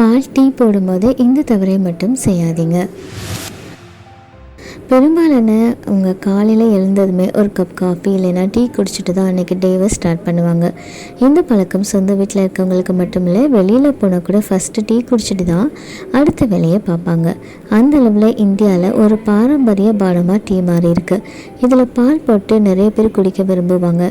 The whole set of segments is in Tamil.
பால் டீ போடும்போது இந்த தவறை மட்டும் செய்யாதீங்க. பெரும்பாலான அவங்க காலையில் எழுந்ததுமே ஒரு கப் காஃபி இல்லைன்னா டீ குடிச்சிட்டு தான் அன்றைக்கி டேவை ஸ்டார்ட் பண்ணுவாங்க. இந்த பழக்கம்? சொந்த வீட்டில் இருக்கவங்களுக்கு மட்டும் இல்லை வெளியில் போனால் கூட ஃபஸ்ட்டு டீ குடிச்சிட்டு தான் அடுத்த வேலையை பார்ப்பாங்க. அந்த அளவில் இந்தியாவில் ஒரு பாரம்பரிய பானமாக டீ மாறி இருக்குது இதில் பால் போட்டு நிறைய பேர் குடிக்க விரும்புவாங்க.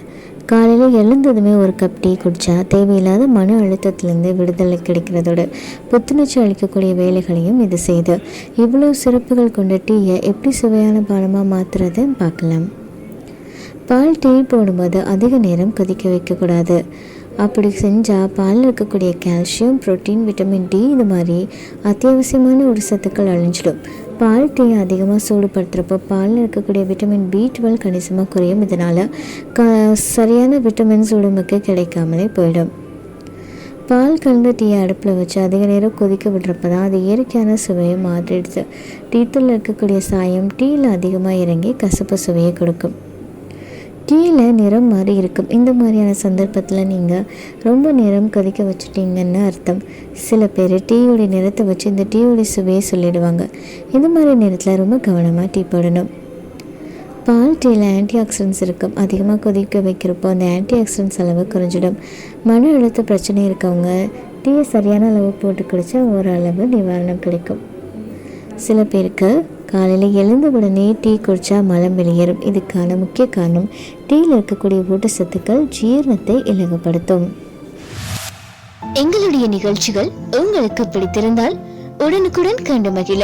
காலையில் எழுந்ததுமே ஒரு கப் டீ குடித்தா தேவையில்லாத மன அழுத்தத்திலேருந்து விடுதலை கிடைக்கிறதோட புத்துணர்ச்சி அளிக்கக்கூடிய வேலைகளையும் இது செய்து. இவ்வளோ சிறப்புகள் கொண்ட டீயை எப்படி சுவையான பானமாக மாற்றுறது பார்க்கலாம். பால் டீ போடும்போது அதிக நேரம் கொதிக்க வைக்கக்கூடாது. அப்படி செஞ்சால் பாலில் இருக்கக்கூடிய கால்சியம் புரோட்டீன் விட்டமின் டி இது மாதிரி அத்தியாவசியமான ஒரு சத்துக்கள் அழிஞ்சிடும். பால் டீ அதிகமாக சூடுபடுத்துகிறப்போ பாலில் இருக்கக்கூடிய விட்டமின் பி டுவெல் கணிசமாக குறையும். இதனால் க சரியான விட்டமின்ஸ் உடம்புக்கு கிடைக்காமலே போயிடும். பால் கலந்த டீயை அடுப்பில் வச்சு அதிக நேரம் கொதிக்க விடுறப்ப தான் அது இயற்கையான சுவையை மாற்றிடுது. தூள் இருக்கக்கூடிய சாயம் டீயில் அதிகமாக இறங்கி கசப்பு சுவையை கொடுக்கும். டீயில் நிறம் மாறி இருக்கும். இந்த மாதிரியான சந்தர்ப்பத்தில் நீங்கள் ரொம்ப நேரம் கொதிக்க வச்சுட்டீங்கன்னு அர்த்தம். சில பேர் டீயோடைய நிறத்தை வச்சு இந்த டீயோடைய சுவையை சொல்லிடுவாங்க. இந்த மாதிரி நேரத்தில் ரொம்ப கவனமாக டீ போடணும். பால் டீயில் ஆன்டி ஆக்சிடென்ட்ஸ் இருக்கும் அதிகமாக கொதிக்க வைக்கிறப்போ அந்த ஆன்டி ஆக்சிடென்ட்ஸ் அளவு குறைஞ்சிடும். மன அழுத்த பிரச்சனை இருக்கவங்க டீயை சரியான அளவு போட்டு குடித்தா ஓரளவு நிவாரணம் கிடைக்கும். சில பேருக்கு காலையில் எழுந்த உடனே டீ குடித்தா மலம் வெளியேறும். இதுக்கான முக்கிய காரணம் டீயில் இருக்கக்கூடிய ஊட்டச்சத்துக்கள் ஜீரணத்தை இலகுபடுத்தும் எங்களுடைய நிகழ்ச்சிகள் உங்களுக்கு பிடித்திருந்தால் உடனுக்குடன் கண்டு மகிழ.